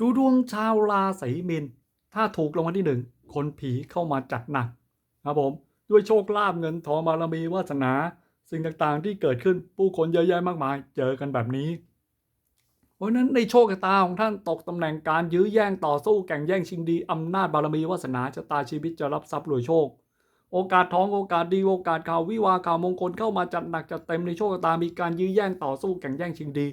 ดูดวงชาวราศีมีนถ้าถูกรางวัลที่หนึ่งคนผีเข้ามาจัดหนักครับผมด้วยโชคลาภเงินทองบารมีวาสนา สิ่งต่างๆที่เกิดขึ้นผู้คนเยอะแยะมากมาย เจอกันแบบนี้เพราะนั้นในโชคชะตาของท่านตกตำแหน่งการยื้อแย่งต่อสู้แข่งแย่งชิงดีอำนาจบารมีวาสนาชะตาชีวิตจะรับทรัพย์รวยโชค โอกาสท้องโอกาสดีโอกาสข่าววิวาข่าวมงคลเข้ามาจัดหนักจัดเต็มในโชคชะตามีการยื้อแย่งต่อสู้แข่งแย่งชิงดี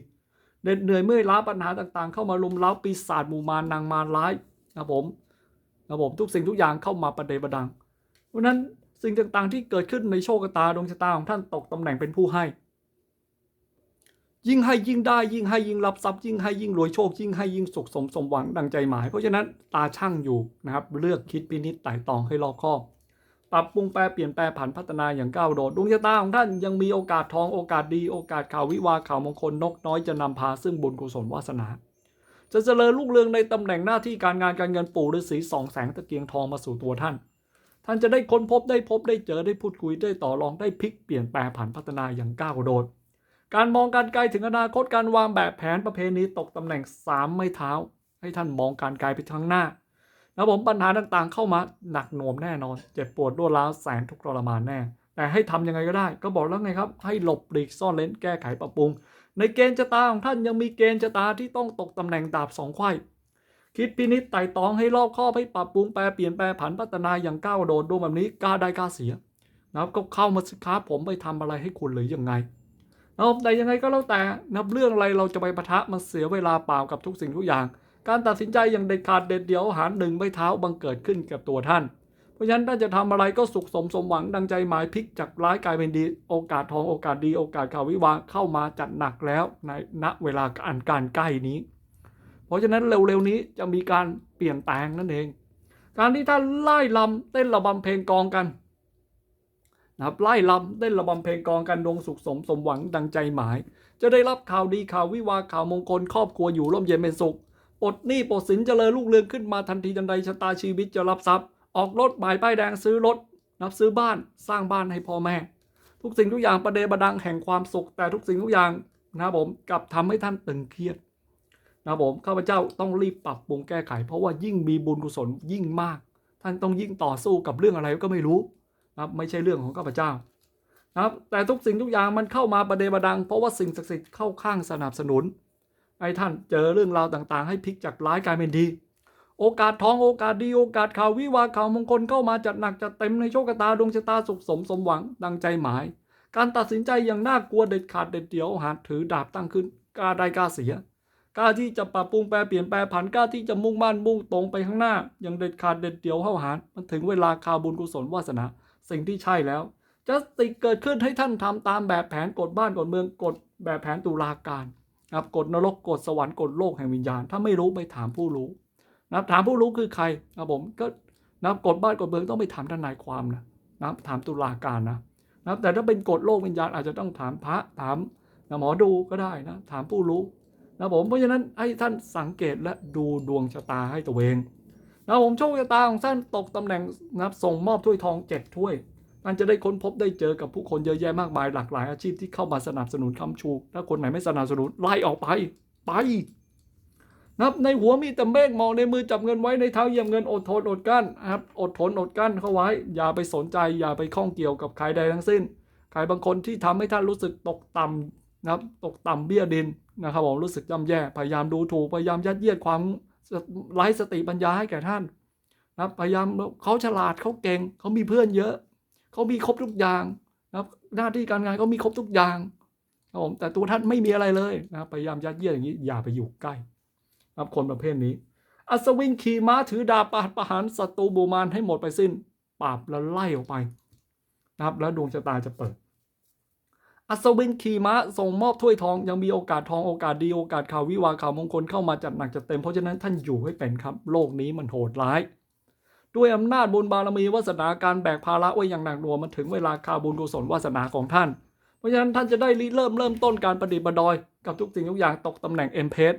เหน็ดเหนื่อยเมื่อยล้าปัญหาต่างๆ เข้ามาลุมเล้าปีศาจหมู่มารนางมารร้ายนะครับผมนะครับผมทุกสิ่งทุกอย่างเข้ามาประเดประดัง เพราะนั้นสิ่งต่างๆที่เกิดขึ้นในโชคชะตาดวงชะตาของท่านตกตำแหน่งเป็นผู้ให้ ยิ่งให้ยิ่งได้ยิ่งให้ยิ่งรับทรัพย์ยิ่งให้ยิ่งรวยโชค ยิ่งให้ยิ่งสุขสมสมหวังดังใจหมาย เพราะฉะนั้นตาช่างอยู่นะครับเลือกคิดพินิจไต่ตองให้รอบคอบ ปรับปรุงแปรเปลี่ยนแปลผันพัฒนาอย่างก้าวโดดดวงชะตาของท่านยังมีโอกาสทองโอกาสดีโอกาสข่าววิวาข่าวมงคลนกน้อยจะนำพาซึ่งบุญกุศลวาสนา จะเจริญรุ่งเรืองในตำแหน่งหน้าที่การงานการเงินปู่ฤาษีสองแสงตะเกียงทองมาสู่ตัวท่าน ท่านจะได้ค้นพบได้พบได้เจอได้พูดคุยได้ต่อรองได้พลิกเปลี่ยนแปลผันพัฒนาอย่างก้าวโดด การมองการไกลถึงอนาคตการวางแบบแผนประเพณีตกตำแหน่งสามไม้เท้า ให้ท่านมองการไกลไปข้างหน้า แล้วผมปัญหาต่างๆ เข้ามาหนักหน่วงแน่นอน เจ็บปวดรวดร้าวแสนทุกข์ทรมานแน่ แต่ให้ทำยังไงก็ได้ ก็บอกแล้วไงครับ ให้หลบหลีกซ่อนเลนแก้ไขปรับปรุง ในเกณฑ์ชะตาของท่านยังมีเกณฑ์ชะตาที่ต้องตกตำแหน่งดาบสองไขว้คิดพินิจไต่ตองให้รอบคอบให้ปรับปรุงแปลเปลี่ยนแปลผันพัฒนาอย่างก้าวโดดดูแบบนี้กล้าได้กล้าเสียนะครับก็เข้ามาสิครับผมไปทำอะไรให้คุณหรือยังไงนะครับแต่ยังไงก็แล้วแต่นับเรื่องอะไรเราจะไปปะทะมันเสียเวลาเปล่ากับทุกสิ่งทุกอย่าง การตัดสินใจอย่างเด็ดขาดเด็ดเดี่ยวหารหนึ่งไม่เท้าบังเกิดขึ้นกับตัวท่าน เพราะฉะนั้นถ้าจะทำอะไรก็สุขสมสมหวังดังใจหมายพลิกจากร้ายกลายเป็นดีโอกาสทองโอกาสดีโอกาสข่าววิวาเข้ามาจัดหนักแล้วในณเวลาอันการใกล้นี้ เพราะฉะนั้นเร็วๆนี้จะมีการเปลี่ยนแปลงนั่นเอง การที่ท่านไล่ลำเต้นระบำเพลงกองกันนะครับไล่ลำเต้นระบำเพลงกองกันดวงสุขสมสมหวังดังใจหมาย จะได้รับข่าวดีข่าววิวาข่าวมงคลครอบครัวอยู่ร่มเย็นเป็นสุข ปลดหนี้ปลดสินเจริญรุ่งเรืองขึ้นมาทันทีทันใดชะตาชีวิตจะรับทรัพย์ ออกรถหมายป้ายแดงซื้อรถนับซื้อบ้านสร้างบ้านให้พ่อแม่ ทุกสิ่งทุกอย่างประเดประดังแห่งความสุข แต่ทุกสิ่งทุกอย่างนะครับผมกลับทำให้ท่านตึงเครียดนะครับผมข้าพเจ้าต้องรีบปรับปรุงแก้ไข เพราะว่ายิ่งมีบุญกุศลยิ่งมาก ท่านต้องยิ่งต่อสู้กับเรื่องอะไรก็ไม่รู้นะครับไม่ใช่เรื่องของข้าพเจ้านะครับแต่ทุกสิ่งทุกอย่างมันเข้ามาประเดประดัง เพราะว่าสิ่งศักดิ์สิทธิ์เข้าข้างสนับสนุน ให้ท่านเจอเรื่องราวต่างๆ ให้พลิกจากร้ายกลายเป็นดี โอกาสทองโอกาสดีโอกาสข่าววิวาข่าวมงคลเข้ามาจัดหนักจัดเต็มในโชคชะตาดวงชะตาสุขสมสมหวังดังใจหมาย การตัดสินใจอย่างน่ากลัวเด็ดขาดเด็ดเดี่ยวหาถือดาบตั้งขึ้นกล้าได้กล้าเสียกล้าที่จะปรับปรุงแปลเปลี่ยนแปลผันกล้าที่จะมุ่งมั่นมุ่งตรงไปข้างหน้า อย่างเด็ดขาดเด็ดเดี่ยวเข้าหารมันถึงเวลาข่าวบุญกุศลวาสนา สิ่งที่ใช่แล้วจะติเกิดขึ้นให้ท่านทำตามแบบแผนกฎบ้านกฎเมืองกฎแบบแผนตุลาการ นะครับกฎนรกกฎสวรรค์กฎโลกแห่งวิญญาณ ถ้าไม่รู้ไปถามผู้รู้นะครับถามผู้รู้คือใครนะครับผมก็นะกฎบ้านกฎเมืองต้องไปถามทนายความนะนะถามตุลาการนะนะแต่ถ้าเป็นกฎโลกวิญญาณอาจจะต้องถามพระถามหมอดูก็ได้นะถามผู้รู้นะผมเพราะฉะนั้นให้ท่านสังเกตและดูดวงชะตาให้ตัวเองนะผมโชคชะตาของท่านตกตำแหน่งนะครับส่งมอบถ้วยทองเจ็ดถ้วย ท่านจะได้ค้นพบได้เจอกับผู้คนเยอะแยะมากมายหลากหลายอาชีพที่เข้ามาสนับสนุนคำชู ถ้าคนไหนไม่สนับสนุนไล่ออกไปไปนะครับในหัวมีแต่เมฆมองในมือจับเงินไว้ในเท้าเยี่ยบเงินอดทนอดกั้นนะครับอดทนอดกั้นเข้าไว้ อย่าไปสนใจอย่าไปข้องเกี่ยวกับใครใดทั้งสิ้น ใครบางคนที่ทำให้ท่านรู้สึกตกต่ำนะครับตกต่ำเบี้ยดินนะครับผมรู้สึกย่ำแย่พยายามดูถูกพยายามยัดเยียดความไร้สติปัญญาให้แก่ท่านนะครับพยายามเขาฉลาดเขาเก่งเขามีเพื่อนเยอะ เขามีครบทุกอย่างนะครับหน้าที่การงานเขามีครบทุกอย่างครับผมแต่ตัวท่านไม่มีอะไรเลยนะครับพยายามยัดเยียดอย่างนี้อย่าไปอยู่ใกล้นะครับคนประเภทนี้ อัศวินขี่ม้าถือดาบปาดประหารศัตรูบูมานให้หมดไปสิ้นปราบแล้วไล่ออกไปนะครับ แล้วดวงชะตาจะเปิด อัศวินขี่ม้าส่งมอบถ้วยทองยังมีโอกาสทองโอกาสดีโอกาสข่าววิวาข่าวมงคลเข้ามาจัดหนักจัดเต็มเพราะฉะนั้นท่านอยู่ให้เป็นครับ โลกนี้มันโหดร้าย ด้วยอำนาจบุญบารมีวาสนาการแบกภาระไว้อย่างหนักหน่วงมันถึงเวลาข่าวบุญกุศลวาสนาของท่าน เพราะฉะนั้นท่านจะได้ริเริ่มเริ่มต้นการประดิษฐ์ประดอย กับทุกสิ่งทุกอย่างตกตำแหน่งเอ็มเพส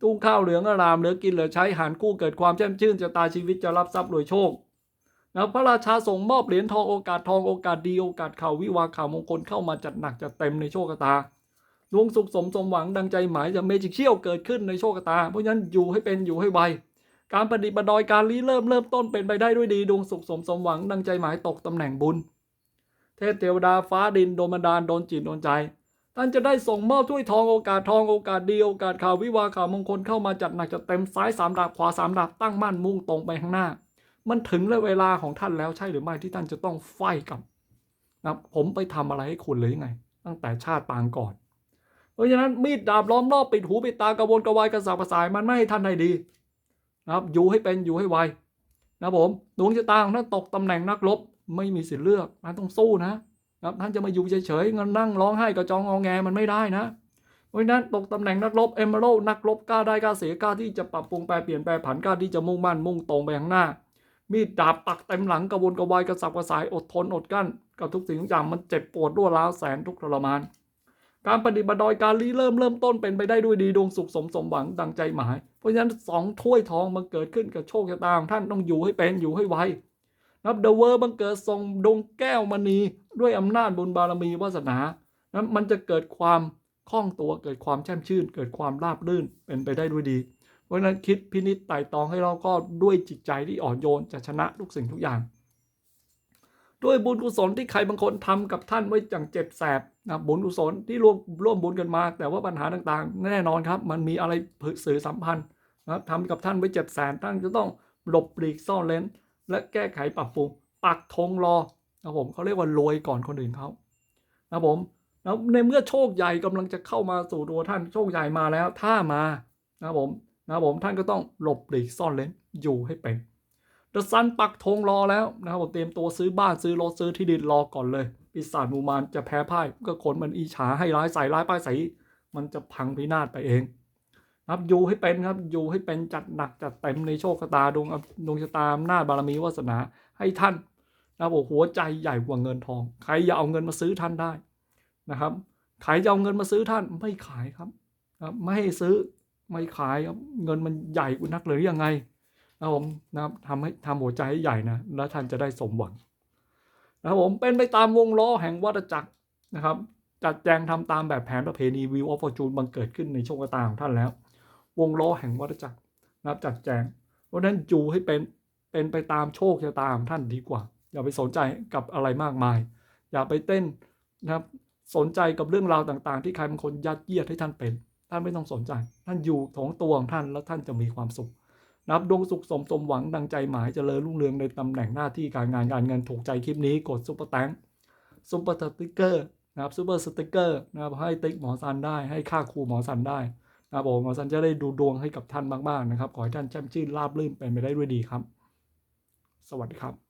ตุ้งข้าวเหลืองอารามเหลือกินเหลือใช้หารคู่เกิดความแช่มชื่นจะตาชีวิตจะรับทรัพย์รวยโชคนะพระราชาส่งมอบเหรียญทองโอกาสทองโอกาสดีโอกาสข่าววิวาข่าวมงคลเข้ามาจัดหนักจัดเต็มในโชคชะตาดวงสุขสมสมหวังดังใจหมายจะเมจิเชี่ยวเกิดขึ้นในโชคชะตา เพราะฉะนั้นอยู่ให้เป็นอยู่ให้ไว การประดิษฐ์ประดอยการรีเริ่มเริ่มต้นเป็นไปได้ด้วยดีดวงสุขสมสมหวังดังใจหมายตกตำแหน่งบุญ เทพเทวดาฟ้าดินโดนบันดาลโดนจิตโดนใจ ท่านจะได้ส่งมอบถ้วยทองโอกาสทองโอกาสดีโอกาสข่าววิวาข่าวมงคลเข้ามาจัดหนักจัดเต็มซ้ายสามดาบขวาสามดาบตั้งมั่นมุ่งตรงไปข้างหน้า มันถึงและเวลาของท่านแล้วใช่หรือไม่ที่ท่านจะต้องไฟกับนะครับผมไปทำอะไรให้คุณหรือยังไง ตั้งแต่ชาติปางก่อน เพราะฉะนั้นมีดดาบล้อมรอบปิดหูปิดตากระวนกระวายกระสับกระส่ายมันไม่ให้ท่านได้ดี นะครับอยู่ให้เป็นอยู่ให้ไวนะผมดวงชะตาของท่านตกตำแหน่งนักรบไม่มีสิทธิ์เลือกท่านต้องสู้นะครับท่านจะมาอยู่เฉยๆเงินนั่งร้องไห้กระจองงอแงมันไม่ได้นะเพราะฉะนั้นตกตำแหน่งนักรบเอมเบอร์นักรบกล้าได้กล้าเสียกล้าที่จะปรับปรุงแปลเปลี่ยนแปลผันกล้าที่จะมุ่งมั่นมุ่งตรงไปข้างหน้า มีดดาบปักเต็มหลังกระวนกระวายกระสับกระส่ายอดทนอดกั้น กับทุกสิ่งทุกอย่างมันเจ็บปวดรัวร้าวแสนทุกทรมาน การปฏิบัติโดยการรีเริ่มเริ่มต้นเป็นไปได้ด้วยดีดวงสุขสมสมหวังดังใจหมาย เพราะฉะนั้นสองถ้วยทองมันเกิดขึ้นกับโชคชะตาของท่านต้องอยู่ให้เป็นอยู่ให้ไวนับเดอะเวอร์บังเกิดทรงดวงแก้วมณี ด้วยอำนาจบุญบารมีวาสนานั้นมันจะเกิดความคล่องตัวเกิดความแช่มชื่น เกิดความราบรื่นเป็นไปได้ด้วยดี เพราะฉะนั้นคิดพินิจไต่ตองให้เราก็ด้วยจิตใจที่อ่อนโยนจะชนะทุกสิ่งทุกอย่าง ด้วยบุญกุศลที่ใครบางคนทำกับท่านไว้อย่างเจ็บแสบ นะบุญกุศลที่ร่วมร่วมบุญกันมา แต่ว่าปัญหาต่างๆ แน่นอนครับ มันมีอะไรสื่อสัมพันธ์นะทำกับท่านไว้เจ็บแสบท่านจะต้องหลบหลีกซ่อนเลนและแก้ไขปรับปรุงปักธงรอนะผมเขาเรียกว่าโรยก่อนคนอื่นเขานะผมแล้วในเมื่อโชคใหญ่กำลังจะเข้ามาสู่ตัวท่านโชคใหญ่มาแล้ว ถ้ามานะผมนะผมท่านก็ต้องหลบหลีกซ่อนเลนอยู่ให้เป็นเดอะซันปักธงรอแล้วนะครับผมเตรียมตัวซื้อบ้านซื้อรถซื้อที่ดินรอก่อนเลย ปีศาจมูมานจะแพ้พ่ายก็คนมันอีฉาให้ร้ายใส่ร้ายป้ายใส่มันจะพังพินาศไปเองครับอยู่ให้เป็นครับอยู่ให้เป็นจัดหนักจัดเต็มในโชคชะตาดวงดวงชะตาอำนาจบารมีวาสนาให้ท่านนะบผมหัวใจใหญ่กว่าเงินทอง ใครอย่าเอาเงินมาซื้อท่านได้นะครับใครจะเอาเงินมาซื้อท่านไม่ขายครับนะไม่ให้ซื้อไม่ขายครับเงินมันใหญ่กว่านักเลยยังไงนะครับผมนะครับทำให้ทำหัวใจให้ใหญ่นะแล้วท่านจะได้สมหวัง นะครับผมเป็นไปตามวงล้อแห่งวัฏจักรนะครับจัดแจงทำตามแบบแผนประเพณีวิวออฟฟอร์จูนบังเกิดขึ้นในโชคชะตาของท่านแล้ว วงล้อแห่งวัฏจักรนะครับจัดแจง เพราะฉะนั้นอยู่ให้เป็นเป็นไปตามโชคชะตาของท่านดีกว่า อย่าไปสนใจกับอะไรมากมาย อย่าไปเต้นนะครับสนใจกับเรื่องราวต่างๆ ที่ใครบางคนยัดเยียดให้ท่านเป็น ท่านไม่ต้องสนใจ ท่านอยู่ของตัวของท่านแล้วท่านจะมีความสุข นับดวงสุขสมสมหวังดังใจหมายเจริญรุ่งเรืองในตำแหน่งหน้าที่การงานการเงินถูกใจคลิปนี้กดซุปเปอร์แตงซุปเปอร์สติ๊กเกอร์นะครับซุปเปอร์สติ๊กเกอร์นะครับให้ติ๊กหมอซันได้ให้ค่าครูหมอซันได้นะครับผมหมอสันจะได้ดูดวงให้กับท่านมากๆนะครับ ขอให้ท่านแจ่มชื่นราบรื่นเป็นไปได้ด้วยดีครับ สวัสดีครับ